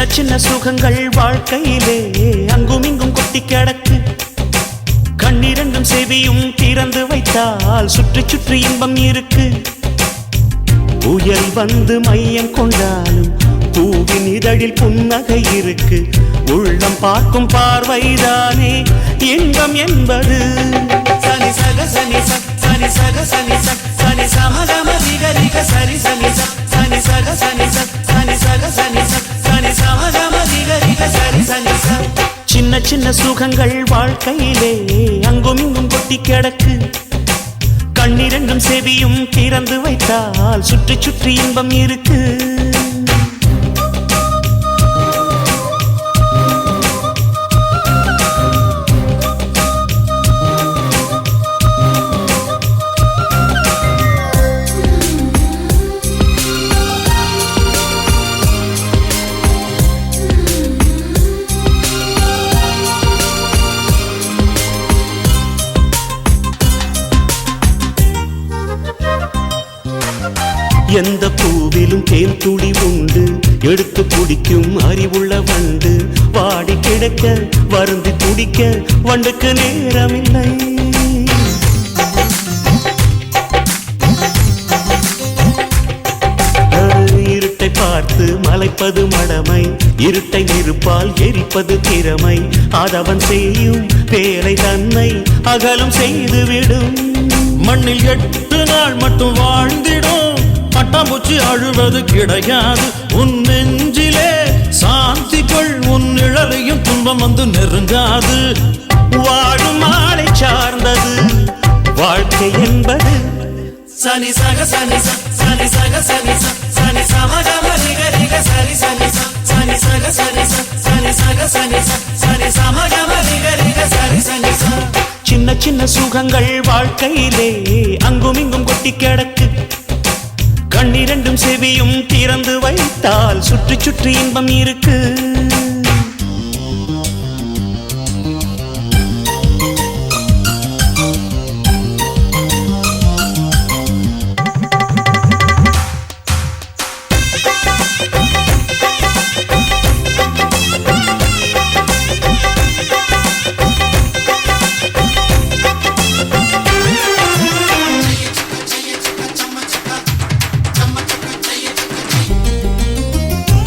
சின்ன சின்ன சுகங்கள் வாழ்க்கையிலே அங்கும் இங்கும் கொட்டி கிடக்கு. கண்ணிரண்டும் செவியும் திறந்து வைத்தால் சுற்றி சுற்றி இன்பம் இருக்கு. புயல் வந்து மையம் கொண்டாலும் பூவின் இதழில் புன்னகை இருக்கு. உள்ளம் பார்க்கும் பார்வைதானே இன்பம் என்பது. சின்ன சின்ன சுகங்கள் வாழ்க்கையிலே அங்கும் இங்கும் கொட்டி கிடக்கு. கண்ணிரண்டும் செவியும் திறந்து வைத்தால் சுற்றி சுற்றி இன்பம் இருக்கு. எந்த பூவிலும் தேன் துளி உண்டு. எடுத்து குடிக்கும் அறிவுள்ள வண்டு. வாடி கிடக்க வருந்தி துடிக்க வண்டுக்கு நேரமில்லை. இருட்டை பார்த்து மலைப்பது மடமை. இருட்டை நெருப்பால் எரிப்பது திறமை. அதவன் செய்யும் பேரை தன்னை அகலும் செய்துவிடும் மண்ணில் எட்டு நாள் மட்டும் வாழ்ந்திடும். பட்டாம்பூச்சி அழுவது கிடையாது. உன் நெஞ்சிலே சாந்தி கொள் உன் நிழலையும் துன்பம் வந்து நெருங்காது. வாழும் மாலை சார்ந்தது. வாழ்க்கை என்பது சனி சக சனி சனி சக சனி சனி சமகம ரிக ரிக சரி சனி சனி சக சனி சனி சக சனி சனி சமகம ரிக ரிக சரி சனி சின்ன சின்ன சுகங்கள் வாழ்க்கையிலே அங்கும் இங்கும் கொட்டி கிடக்க கண்ணிரண்டும் செவியும் திறந்து வைத்தால் சுற்றி சுற்றி இன்பம் இருக்கு.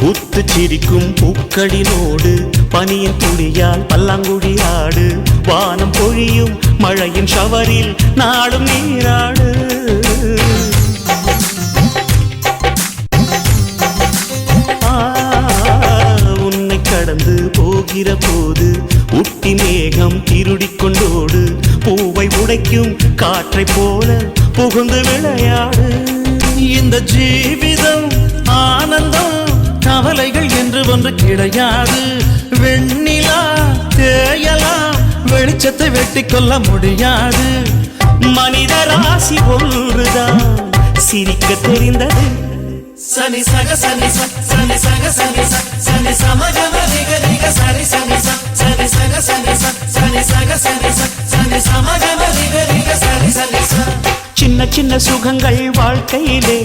பூத்து சிரிக்கும் பூக்களினோடு பனியின் துளியால் பல்லாங்குழி ஆடு வானம் பொழியும் மழையின் ஷவரில் நாடும் நீராடு. உன்னை கடந்து போகிற போது உட்டி மேகம் திருடிக் கொண்டோடு பூவை உடைக்கும் காற்றை போல புகுந்து விளையாடு. இந்த ஜீவிதம் ஆனந்தம் கவலைகள் என்று ஒன்று கிடையாது. வெண்ணிலா தேயலாம் வெளிச்சத்தை வெட்டி கொள்ள முடியாது. மனித ராசி ஒன்றுதான். சிரிக்க தெரிந்தது. சனி சக சனி சனி சக சனி சனி சமகம ரிக ரிக சரி சனி சனி சக சனி சனி சக சனி சனி சமகம ரிக ரிக சரி சனி சின்ன சின்ன சுகங்கள் வாழ்க்கையிலே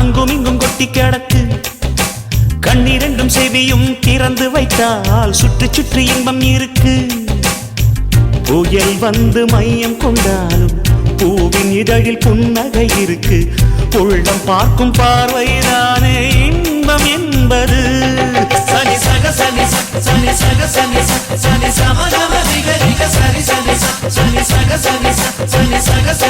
அங்கும் இங்கும் கொட்டி கிடக்கு. கண்ணிரண்டும் செவியும் திறந்து வைத்தால் சுற்றி சுற்றி இன்பம் இருக்கு. புயல் வந்து மையம் கொண்டாலும் பூவின் இதழில் புன்னகை இருக்கு. உள்ளம் பார்க்கும் பார்வைதானே இன்பம் என்பது. சனி சக சனி சனி சக சனி சனி சமகம ரிக சனி சனி சக சனி சனி சக சனி சனி சமகம